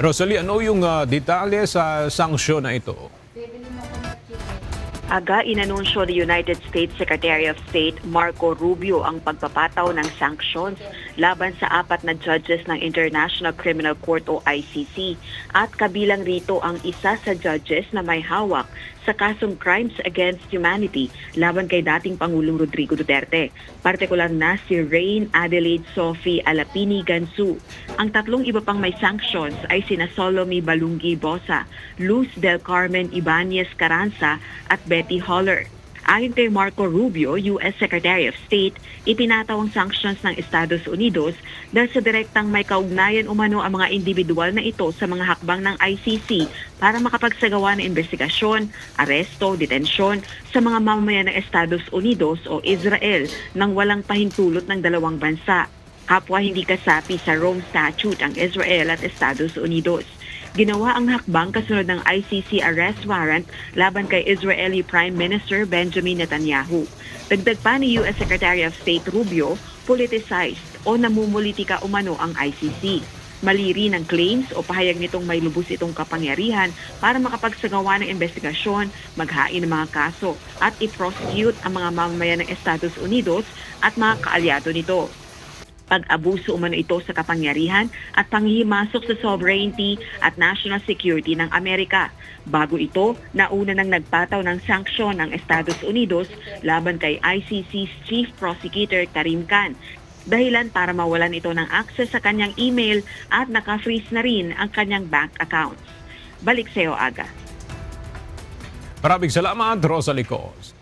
Rosalie, ano yung ah, detalye sa sanksyon na ito? Aga inanunsyo ni United States Secretary of State Marco Rubio ang pagpapataw ng sanctions laban sa apat na judges ng International Criminal Court o ICC at kabilang rito ang isa sa judges na may hawak sa kasong Crimes Against Humanity laban kay dating Pangulong Rodrigo Duterte, partikular na si Rain Adelaide Sophie Alapini Gansu. Ang tatlong iba pang may sanctions ay sina Solomi Balungi Bosa, Luz Del Carmen Ibanez Caranza at Betty Holler. Ayon kay Marco Rubio, U.S. Secretary of State, itinataw ang sanctions ng Estados Unidos dahil sa direktang may kaugnayan umano ang mga individual na ito sa mga hakbang ng ICC para makapagsagawa ng investigasyon, aresto, detensyon sa mga mamamayan ng Estados Unidos o Israel nang walang pahintulot ng dalawang bansa. Kapwa hindi kasapi sa Rome Statute ang Israel at Estados Unidos. Ginawa ang hakbang kasunod ng ICC arrest warrant laban kay Israeli Prime Minister Benjamin Netanyahu. Dagdag pa ni U.S. Secretary of State Rubio, politicized o namumulitika umano ang ICC. Mali rin ang claims o pahayag nitong may lubos itong kapangyarihan para makapagsagawa ng investigasyon, maghain ng mga kaso at i-prosecute ang mga mamamayan ng Estados Unidos at mga kaalyado nito pag-abuso umano ito sa kapangyarihan at panghihimasok sa sovereignty at national security ng Amerika. Bago ito, nauna nang nagpataw ng sanksyon ng Estados Unidos laban kay ICC's Chief Prosecutor Karim Khan dahilan para mawalan ito ng access sa kanyang email at naka-freeze na rin ang kanyang bank accounts. Balik sa iyo, Aga. Maraming salamat, Rosalie Cos.